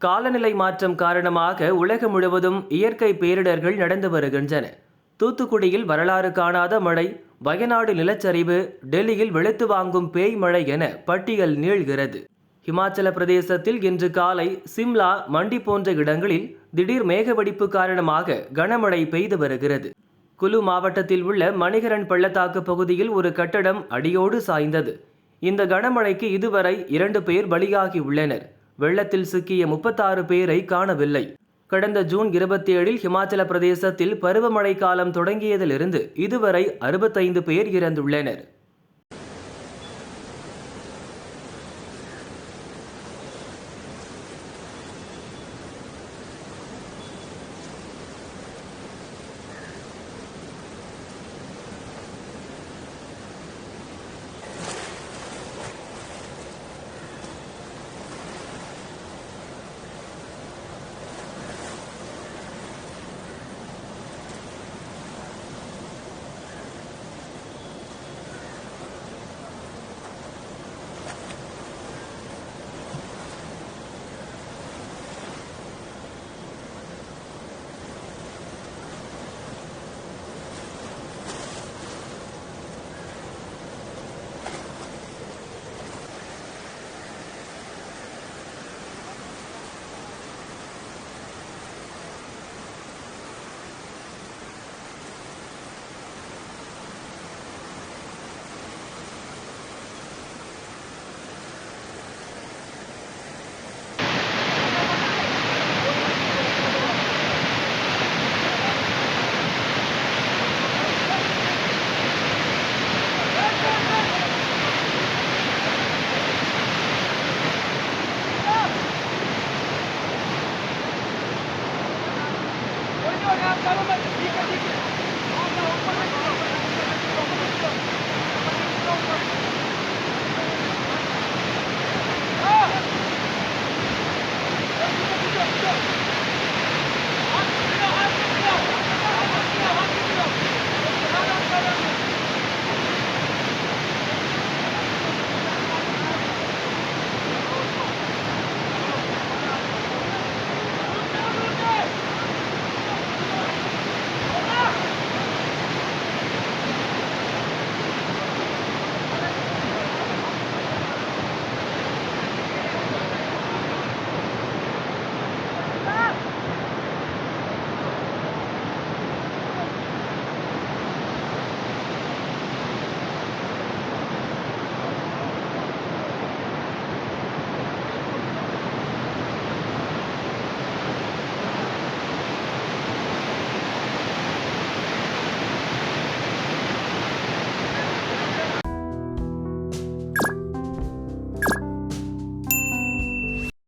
காலநிலை மாற்றம் காரணமாக உலகம் முழுவதும் இயற்கை பேரிடர்கள் நடந்து வருகின்றன. தூத்துக்குடியில் வரலாறு காணாத மழை வயநாடு நிலச்சரிவு டெல்லியில் வெளுத்து வாங்கும் பேய் மழை என பட்டியல் நீள்கிறது. இமாச்சல பிரதேசத்தில் இன்று காலை சிம்லா மண்டி போன்ற இடங்களில் திடீர் மேகவெடிப்பு காரணமாக கனமழை பெய்து வருகிறது. குலு மாவட்டத்தில் உள்ள மணிகரன் பள்ளத்தாக்கு பகுதியில் ஒரு கட்டடம் அடியோடு சாய்ந்தது. இந்த கனமழைக்கு இதுவரை இரண்டு பேர் பலியாகி உள்ளனர். வெள்ளத்தில் சிக்கிய முப்பத்தாறு பேரை காணவில்லை. கடந்த ஜூன் இருபத்தி ஏழில் ஹிமாச்சல பிரதேசத்தில் பருவமழை காலம் தொடங்கியதிலிருந்து இதுவரை அறுபத்தைந்து பேர் இறந்துள்ளனர். आप करो मैं ठीक है ठीक है। आप ऊपर